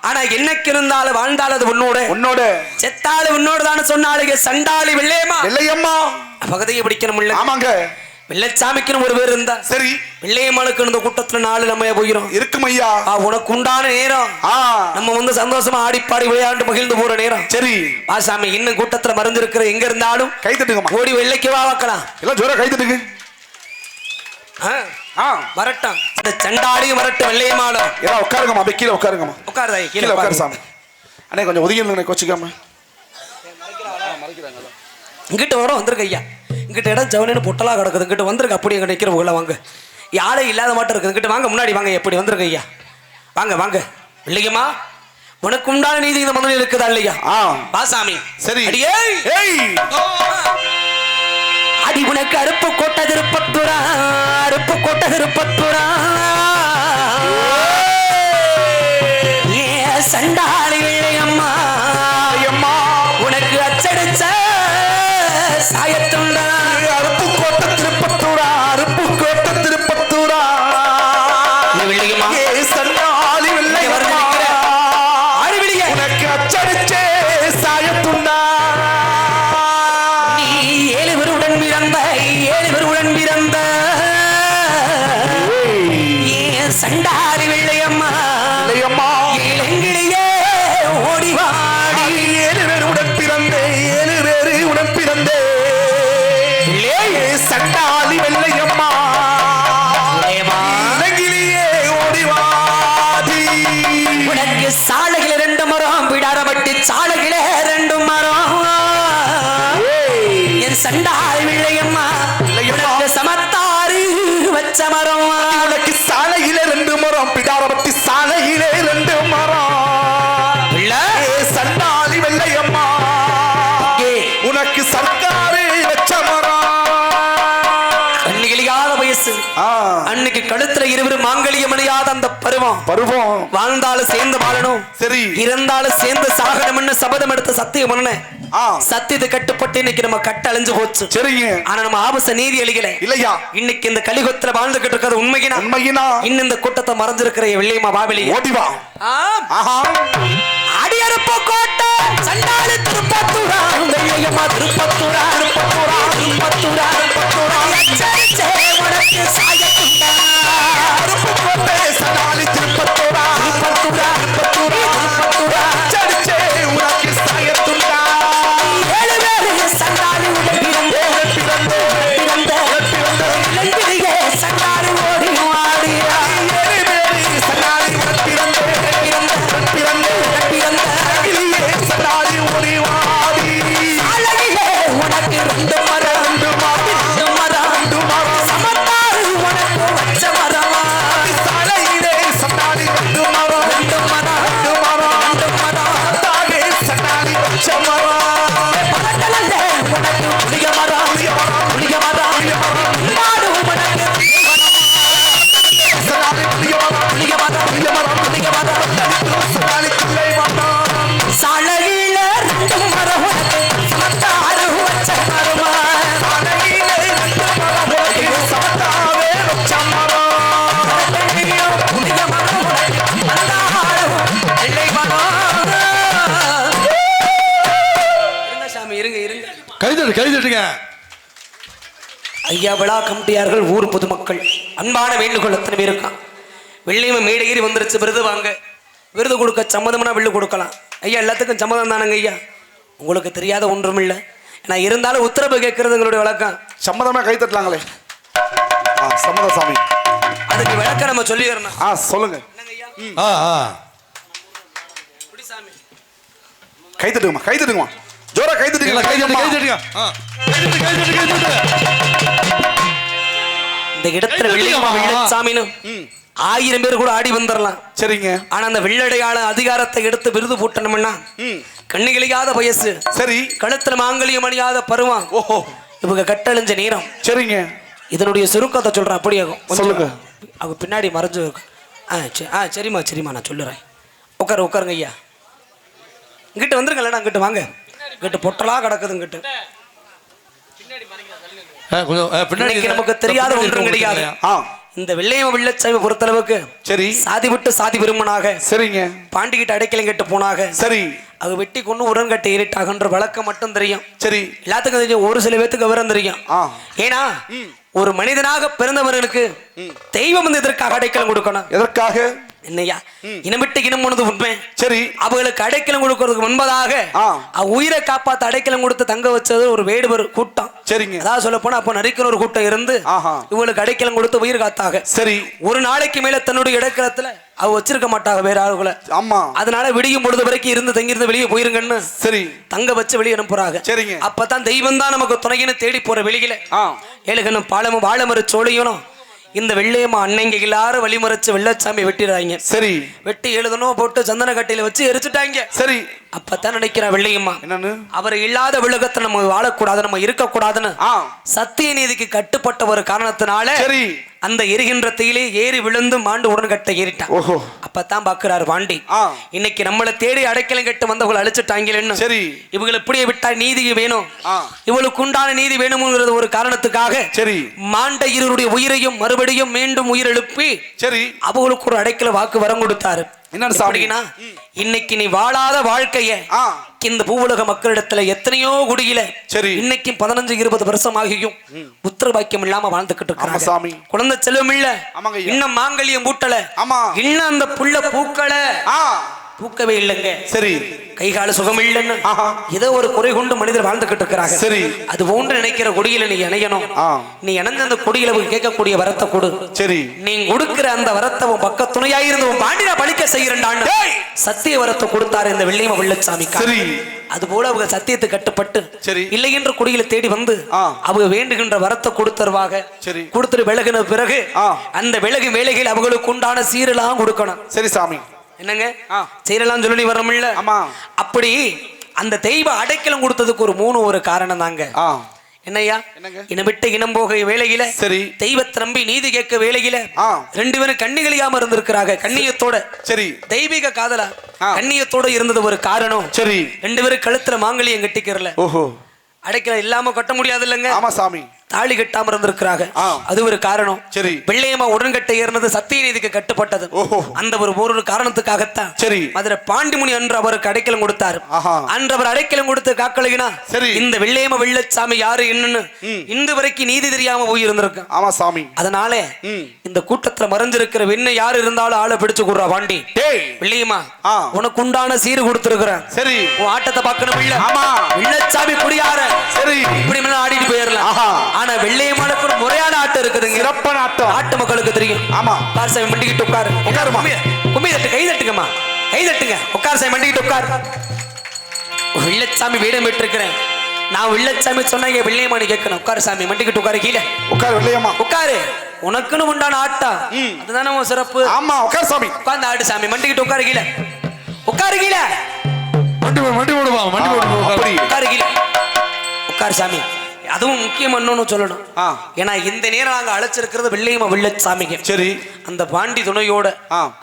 ஆனா என்னைக்கு இருந்தாலும் வாழ்ந்தாலும் அது உன்னோட. உன்னோட. செத்தாலு உன்னோட தான் சொன்னாலுங்க சண்டாளி வெள்ளையம்மா. வெள்ளையம்மா. பகதையை பிடிக்கணும் இல்ல ஆமாங்க. வெள்ளச்சாமிக்குன்னு ஒரு பேர் இருந்தா. சரி. வெள்ளையம்மாளுக்கு இந்த கூட்டத்துல நாலு நம்ம போகிறோம் இருக்கும் ஐயா. உனக்கு உண்டான நேரம். நம்ம வந்து சந்தோஷமா ஆடி பாடி விளையாண்டு மகிழ்ந்து போற நேரம். சரி. வாசாமி இன்னும் கூட்டத்துல மறந்து இருக்கிற எங்க இருந்தாலும் கை தட்டுங்கம்மா. ஓடி வெள்ளைக்கு வா வைக்கலாம். எல்லாம் ஜோரா கை தட்டுங்க. வரட்டும். இந்த சண்டாளியும் வரட்டும் வெள்ளையம்மாளும் எல்லாம் உட்காருங்கம்மா அப்படியே கீழே உட்காருங்கம்மா. உட்காருதாய் கீழே உட்காரு சாமி. அண்ணே கொஞ்சம் ஒதுங்கி இருங்க கோச்சிக்காம. இங்கிட்ட வரும் வந்திருக்க ஐயா. இங்கிட்ட இடம் ஜவுனு பொட்டலா கிடக்குது. இங்கிட்ட வந்திருக்க அப்படியே இங்க நிக்கிற உள்ள வாங்க. யாழே இல்லாத மாட்டம் இருக்குது. இங்கிட்ட வாங்க முன்னாடி வாங்க எப்படி வந்திருக்க ஐயா? வாங்க வாங்க. இல்லையம்மா உனக்கு உண்டான நீதி இந்த முதலில் இருக்குதா இல்லையா? ஆ. வாசாமி சரி. அடியே. ஏய். உனக்கு அருப்பு கோட்டை திருப்பத்துரா அருப்பு கோட்டை திருப்பத்துரா ஏ சண்டாளி வெள்ளையம்மா ஐயம்மா. உனக்கு அச்சடிச்ச சாயத்துண்டா. சாலையில ரெண்டு மரம். என் சண்டாரி வெள்ளையம்மா கழுத்துல இருவரும் மாங்கல்யம் அணியாத அந்த பருவம். பருவம். வாழ்ந்தாலும் சேர்ந்து வாழணும். சரி. இருந்தாலும் சேர்ந்து சாகணும்னு சபதம் எடுத்து சத்தியம் பண்ண ஆ. சத்தியத்தை கட்டுப்பட்டு இன்னைக்கு நம்ம கட்ட அழிஞ்சு போச்சு. சரிங்க. ஆனா நம்ம ஆபச நீதி அழிக்கல. இல்லையா? இன்னைக்கு இந்த கலிகுத்துல வாழ்ந்துகிட்டு இருக்கிறது உண்மையினா உண்மையினா இன்னும் இந்த கூட்டத்தை மறைஞ்சிருக்கிற வெள்ளியம்மா பாபிலி ஓடிவா ஆஹா. அடியறுப்பு கோட்டை. சண்டாளி திருப்பத்தூரா. வெள்ளியம்மா திருப்பத்தூரா. திருப்பத்தூரா. திருப்பத்தூரா. திருப்பத்தூரா. உனக்கு கைதட்டுங்க ஐயா விழா கமிட்டியார்கள் ஊர் பொதுமக்கள் அன்பான வேண்டுகோள் எத்தனை பேர் இருக்கான் வெள்ளியம்ம மேடையேறி வந்துருச்சு விருது வாங்க. விருது கொடுக்க சம்மதம்னா வில்லு கொடுக்கலாம். ஐயா எல்லாத்துக்கும் சம்மதம் தானங்க ஐயா? உங்களுக்கு தெரியாத ஒன்றும் இல்லை. நான் இருந்தாலும் உத்தரவு கேட்கறது எங்களுடைய வழக்கம். சம்மதமா கை தட்டலாங்களே. ஆ சம்மதம் சாமி. அதுக்கு விளக்கம் நம்ம சொல்லி வரணும் ஆ சொல்லுங்க. ஆ ஆ. கை தட்டுங்கம்மா கை தட்டுங்கம்மா. ஜோரா கை தட்டுங்க எல்லாம் கைதட்டு கைதட்டுங்க ஆ. கைதட்டு கைதட்டு கைதட்டு இந்த இடத்துல வெள்ளியம்மா வெள்ளச்சாமின்னு ஆயிரம் பேர் கூட ஆடி வந்துடலாம் சரிங்க. ஆனா அந்த வெள்ளடையாள அதிகாரத்தை எடுத்து விருது பூட்டணும்னா ம். கண்ணிகளியாத வயசு சரி. கழுத்துல மாங்கல்யம் அணியாத பருவம். ஓஹோ. இவங்க கட்டழிஞ்ச நேரம். சரிங்க. இதனுடைய சுருக்கத்தை சொல்றேன் அப்படியே கொஞ்சம் சொல்லுங்க. அவங்க பின்னாடி மறைஞ்சு இருக்கு. ஆ சரி ஆ சரிம்மா சரிம்மா நான் சொல்லுறேன். உட்காரு உட்காருங்க ஐயா. இங்கிட்ட வந்துருங்களேடா இங்கிட்ட வாங்க. இங்கிட்ட பொட்டலா கிடக்குது இங்கிட்ட. நமக்கு தெரியாத ஒன்றும் கிடையாது. இந்த வெள்ளையம வெள்ளச்சாமி பொறுத்தளவுக்கு சரி. சாதி விட்டு சாதி விரும்பனாக சரிங்க. பாண்டிக்கிட்ட அடைக்கலம் கெட்டு போனாக சரி. அது வெட்டி கொண்டு உடன்கட்டை ஏறிட்டாகன்ற வழக்கம் மட்டும் தெரியும். சரி. எல்லாத்துக்கும் தெரியும் ஒரு சில பேத்துக்கு விவரம் தெரியும். ஆ. ஏன்னா ஒரு மனிதனாக பிறந்தவர்களுக்கு தெய்வம் வந்து இதற்காக அடைக்கலம் கொடுக்கணும்? எதற்காக? என்னையா இனமிட்டு இனம் போனது உண்மை. சரி. அவங்களுக்கு அடைக்கலம் கொடுக்கறதுக்கு முன்பதாக உயிரை காப்பாத்த அடைக்கலம் கொடுத்து தங்க வச்சது ஒரு வேடுவர் கூட்டம். சரிங்க. அதாவது சொல்ல போனா அப்ப நரிக்கிற ஒரு கூட்டம் இருந்து. இவங்களுக்கு அடைக்கலம் கொடுத்து உயிர் காத்தாக. சரி. ஒரு நாளைக்கு மேல தன்னுடைய இடக்கலத்துல அவ வச்சிருக்க மாட்டாங்க வேற ஆளுகளை ஆமா. அதனால விடியும் பொழுது வரைக்கும் இருந்து தங்கிருந்து வெளியே போயிருங்கன்னு சரி. தங்க வச்சு வெளியே அனுப்புறாங்க. சரிங்க. அப்பதான் தெய்வம் தான் நமக்கு துணையின்னு தேடி போற வெளியில. ஏழுகனும் பாலமும் வாழமறு சோழியனும் இந்த வெள்ளையம்மா அன்னைங்க எல்லாரும் வழிமறைச்சு வெள்ளச்சாமி வெட்டிடுறாங்க. சரி. வெட்டி எழுதணும் போட்டு சந்தன கட்டையில வச்சு எரிச்சுட்டாங்க. சரி. அப்பதான் நினைக்கிறா வெள்ளையம்மா. என்னன்னு? அவர் இல்லாத விலகத்தை நம்ம வாழக்கூடாது நம்ம இருக்கக்கூடாதுன்னு. சத்திய நீதிக்கு கட்டுப்பட்ட ஒரு காரணத்தினால சரி. அந்த எரிகின்ற தீயிலே ஏறி விழுந்து மாண்டு உடன்கட்டை ஏறிட்டான். ஓஹோ. அப்பதான் பாக்குறாரு பாண்டி ஆ. இன்னைக்கு நம்மளை தேடி அடைக்கலம் கட்டு வந்தவங்களை அழிச்சிட்டாங்களேன்னு சரி. இவங்களை இப்படியே விட்டா நீதி வேணும். இவளுக்கு உண்டான நீதி வேணும்ங்கிறது ஒரு காரணத்துக்காக சரி. மாண்ட இருவருடைய உயிரையும் மறுபடியும் மீண்டும் உயிரெழுப்பி சரி. அவங்களுக்கு ஒரு அடைக்கல வாக்கு வரம் கொடுத்தாரு? எப்படின்னா, இன்னைக்கு நீ வாழாத வாழ்க்கைய ஆ இந்த பூவுலக மக்களிடத்துல எத்தனையோ குடியில சரி. இன்னைக்கும் பதினஞ்சு இருபது வருஷம் ஆகியும் புத்திர பாக்கியம் இல்லாம வாழ்ந்துகிட்டு ஆமா சாமி. இருக்காங்க குழந்தை செல்வம் இல்ல. இன்னும் மாங்கல்யம் பூட்டல ஆமா. இன்னும் அந்த புள்ள பூக்கள ஆ பூக்கவே இல்லைங்க சரி கை கால சுகம் இல்லைன்னு. ஏதோ ஒரு குறை கொண்டு மனிதர் வாழ்ந்துகிட்டு இருக்கிறாங்க சரி. அது போன்று நினைக்கிற கொடியில நீ இணையணும். நீ இணைஞ்ச அந்த கொடியில கேட்கக்கூடிய வரத்தை கொடு சரி நீ கொடுக்கிற அந்த வரத்தை உன் பக்க துணையாயிருந்து உன் பாண்டினா பழிக்க செய்யறண்டான்னு டேய்! சத்திய வரத்தை கொடுத்தாரு இந்த வெள்ளியம வெள்ளச்சாமி சரி அது போல அவங்க சத்தியத்துக்கு கட்டுப்பட்டு சரி. இல்லை என்ற குடியில தேடி வந்து. அவங்க வேண்டுகின்ற வரத்தை கொடுத்தருவாக சரி. கொடுத்துட்டு விலகின பிறகு. அந்த விலகு வேலைகள் அவங்களுக்கு உண்டான சீரெல்லாம் கொடுக்கணும் சரி சாமி என்னங்க? ஆ. சீரெல்லாம் சொல்லி வரமில்ல ஆமா. அப்படி அந்த தெய்வ அடைக்கலம் கொடுத்ததுக்கு ஒரு மூணு ஒரு காரணம் தாங்க. என்னங்க? இனம் விட்டு இனம் போக வேலையில சரி. தெய்வத்தை நம்பி நீதி கேட்க வேலையில. ரெண்டு பேரும் கண்ணிகளியாம இருந்திருக்கிறாங்க கண்ணியத்தோட. சரி. தெய்வீக காதலா. கண்ணியத்தோட இருந்தது ஒரு காரணம். சரி. ரெண்டு பேரும் கழுத்துல மாங்கல்யம் கட்டிக்கிறல. ஓஹோ. அடைக்கல இல்லாம கட்ட முடியாது இல்லைங்க ஆமா சாமி தாலி கட்டாம இருந்திருக்கிறாங்க. அது ஒரு காரணம் சரி. வெள்ளையம்மா உடன்கட்டை ஏறினது சத்திய நீதிக்கு கட்டுப்பட்டது. அந்த ஒரு ஒரு காரணத்துக்காகத்தான் சரி. மதுரை பாண்டிமுனி அன்று அவருக்கு அடைக்கலம் கொடுத்தார். அன்று அவர் அடைக்கலம் கொடுத்து காக்கலகினா சரி. இந்த வெள்ளையம்மா வெள்ளச்சாமி யாரு என்னன்னு இன்று வரைக்கும் நீதி தெரியாம போய் இருந்திருக்கு ஆமா சாமி அதனால. இந்த கூட்டத்துல மறைஞ்சிருக்கிற வெண்ண யாரு இருந்தாலும் ஆளை பிடிச்சு கூடுறா பாண்டி டேய் வெள்ளையம்மா. உனக்கு உண்டான சீரு கொடுத்திருக்கிறேன் சரி உன் ஆட்டத்தை பார்க்கணும் இல்ல ஆமா. ஆட்டம் நாட்டு மக்களுக்கு தெரியும். ஆமா. உட்கார் சாமி மண்டிக்கிட்டு உட்காரு. உட்காருமா. கும்மி தட்டு கை தட்டுங்கம்மா கை தட்டுங்க உட்கார் சாமி மண்டிக்கிட்டு உட்கார். வெள்ளச்சாமி வீடம் விட்டுருக்கிறேன் நான் வெள்ளச்சாமி சொன்னா இங்க வெள்ளையம்மானி கேட்கணும். உட்காரு சாமி மண்டிக்கிட்டு உட்காரு கீழே. உட்கார் வெள்ளையம்மா. உட்காரு. உனக்குன்னு உண்டான ஆட்டம் அதுதானே உன் சிறப்பு. ஆமா உட்கார் சாமி. உட்கார்ந்து ஆடு சாமி மண்டிக்கிட்டு உட்காரு கீழே. உட்காரு கீழே. மண்டி மண்டி போடுவா மண்டி அப்படி. உட்காரு கீழே. உட்காரு சாமி. அதுவும் முக்கியம் இன்னொன்னு சொல்லணும். ஏன்னா இந்த நேரம் நாங்க அழைச்சிருக்கிறது வெள்ளையம்மா வெள்ளச்சாமிங்க சரி அந்த பாண்டி துணையோட.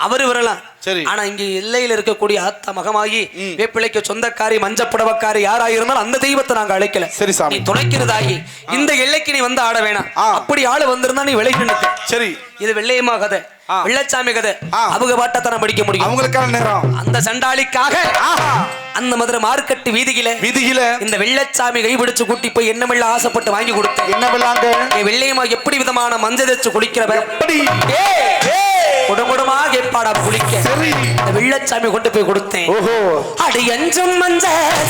அவரு வரலாம் சரி. ஆனா இங்க எல்லையில இருக்கக்கூடிய ஆத்தா மகமாகி வேப்பிலைக்கு சொந்தக்காரி மஞ்சப்புடவக்காரி யாரா இருந்தாலும் அந்த தெய்வத்தை நாங்க அழைக்கல சரி சாமி. நீ துணைக்கிறதாகி இந்த எல்லைக்கு நீ வந்து ஆட வேணாம். அப்படி ஆளு வந்திருந்தா நீ நிற்கு சரி இது வெள்ளையம்மா கதை. வெள்ளச்சாமி கதை. அவங்க பாட்டத்தை நான் படிக்க முடியும். அவங்களுக்கான நேரம். அந்த சண்டாளிக்காக அந்த மதுரை மார்க்கெட்டு வீதியில விதியில. இந்த வெள்ளச்சாமி கைபிடிச்சு கூட்டி போய் என்னமெல்ல ஆசைப்பட்டு வாங்கி கொடுத்தேன். என்ன விளாங்க என் வெள்ளையம்மா எப்படி விதமான மஞ்சள் தேச்சு குளிக்கிறவ? எப்படி? குடகுடமா கேட்பாடா குளிக்க. சரி. இந்த வெள்ளச்சாமி கொண்டு போய் கொடுத்தேன். ஓஹோ. அடி அஞ்சும் மஞ்ச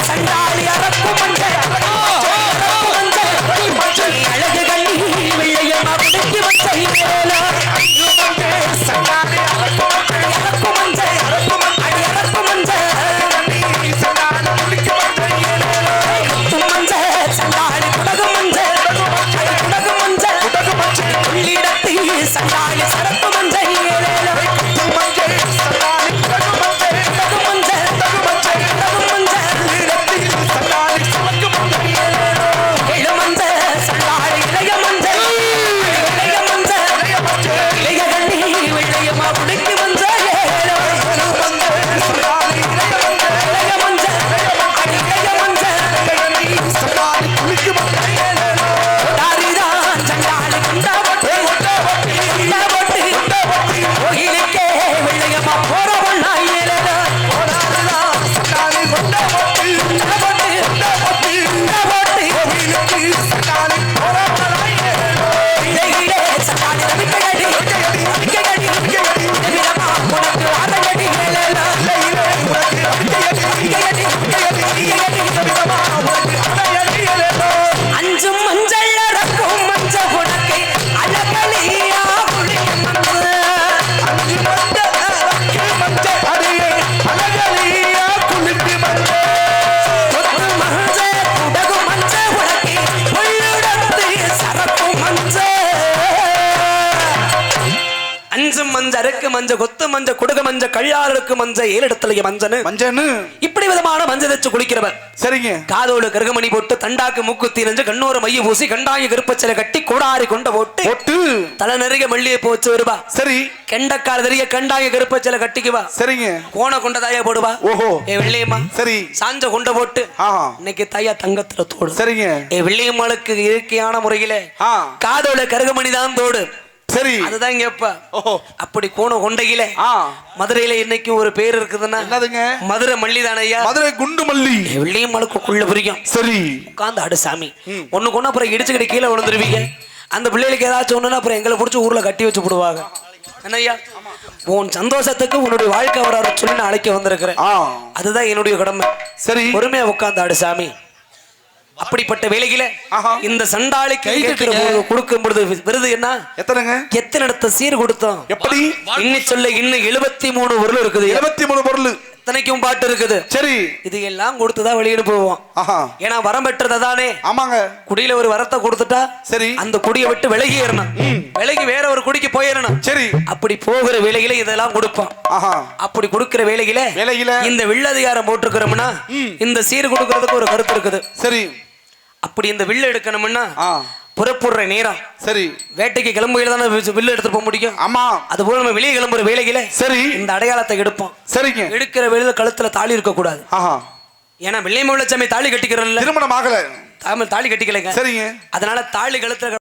சண்டாளி அரக்கும் மஞ்ச அழகு கண்ணி வெள்ளையம்மா குடிக்கு வச்ச அருக்கு மஞ்ச கொத்து மஞ்ச குடுக மஞ்ச கள்ளாருக்கு மஞ்ச ஏழிடத்துல மஞ்சனு. மஞ்சன்னு இப்படி விதமான மஞ்ச தச்சு குளிக்கிறவர் சரிங்க. காதோடு கருகமணி போட்டு தண்டாக்கு மூக்குத்தி நெஞ்சு கண்ணூர மைய பூசி கண்டாய கருப்பச்சிலை கட்டி கோடாரி கொண்ட போட்டு பொட்டு. தலை நிறைய மல்லிகை போச்சு வருவா. சரி. கெண்டக்கால் தெரிய கண்டாய கருப்பச்சிலை கட்டிக்குவா. சரிங்க. கோண கொண்ட தாயா போடுவா. ஓஹோ. ஏ வெள்ளையம்மா. சரி. சாஞ்ச கொண்ட போட்டு இன்னைக்கு தாயா தங்கத்துல தோடு. சரிங்க. ஏ வெள்ளையம்மாளுக்கு இயற்கையான முறையில காதோட கருகமணி தான் தோடு. சரி. அதுதான் கேப்பா அப்படி கோண கொண்டையில. மதுரையில இன்னைக்கு ஒரு பேர் இருக்குதுன்னா என்னதுங்க? மதுரை மல்லிதான ஐயா மதுரை குண்டு மல்லி. ஏ வெள்ளையம்மாளுக்குள்ள புரியும். சரி. உட்காந்து அடு சாமி. ஒண்ணு அப்புறம் இடிச்சுக்கிட்டு கீழே விழுந்துருவீங்க. அந்த பிள்ளைகளுக்கு ஏதாச்சும் ஒண்ணுன்னா அப்புறம் எங்களை பிடிச்சி ஊர்ல கட்டி வச்சு போடுவாங்க. என்னய்யா? உன் சந்தோஷத்துக்கு உன்னுடைய வாழ்க்கை வர சொல்லி நான் அழைக்க வந்திருக்கிறேன். அதுதான் என்னுடைய கடமை. சரி. பொறுமையா உட்கார்ந்து ஆடு சாமி. அப்படிப்பட்ட வேலையில. இந்த சண்டாளிக்கு. போது கொடுக்கும் பொழுது விருது என்ன? எத்தனைங்க? எத்தனை இடத்த சீர் கொடுத்தோம்? எப்படி? இன்னி சொல்ல இன்னும் எழுபத்தி மூணு பொருள் இருக்குது. இருபத்தி மூணு பொருள். எத்தனைக்கும் பாட்டு இருக்குது. சரி. இது எல்லாம் கொடுத்துதான் வெளியிட போவோம். ஏன்னா வரம் பெற்றதை தானே ஆமாங்க. குடியில ஒரு வரத்தை கொடுத்துட்டா சரி. அந்த குடியை விட்டு விலகி ஏறணும். விலகி வேற ஒரு குடிக்கு போயிடணும் சரி. அப்படி போகிற வேலையில இதெல்லாம் கொடுப்போம். ஆஹா. அப்படி கொடுக்கிற வேலையில வேலையில இந்த வில்லதிகாரம் போட்டிருக்கிறோம்னா இந்த சீர் கொடுக்கறதுக்கு ஒரு கருத்து இருக்குது. சரி. அப்படி இந்த வில்லு எடுக்கணும்னா புறப்படுற நேரம். சரி. வேட்டைக்கு கிளம்புகையில தானே வில்லு எடுத்துட்டு போக முடியும்? ஆமா. அது போல நம்ம வெளியே கிளம்புற வேலையில சரி. இந்த அடையாளத்தை எடுப்போம். சரிங்க. எடுக்கிற வேலையில கழுத்துல தாலி இருக்க கூடாது. ஏன்னா வெள்ளை முள்ளச்சாமி தாலி கட்டிக்கிறோம்ல. திருமணம் ஆகல. தாமல் தாலி கட்டிக்கலைங்க. சரிங்க. அதனால தாலி கழுத்துல